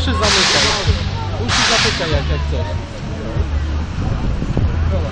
uszy zamykaj. Uszy zapykaj jak, jak chcesz. Dobra.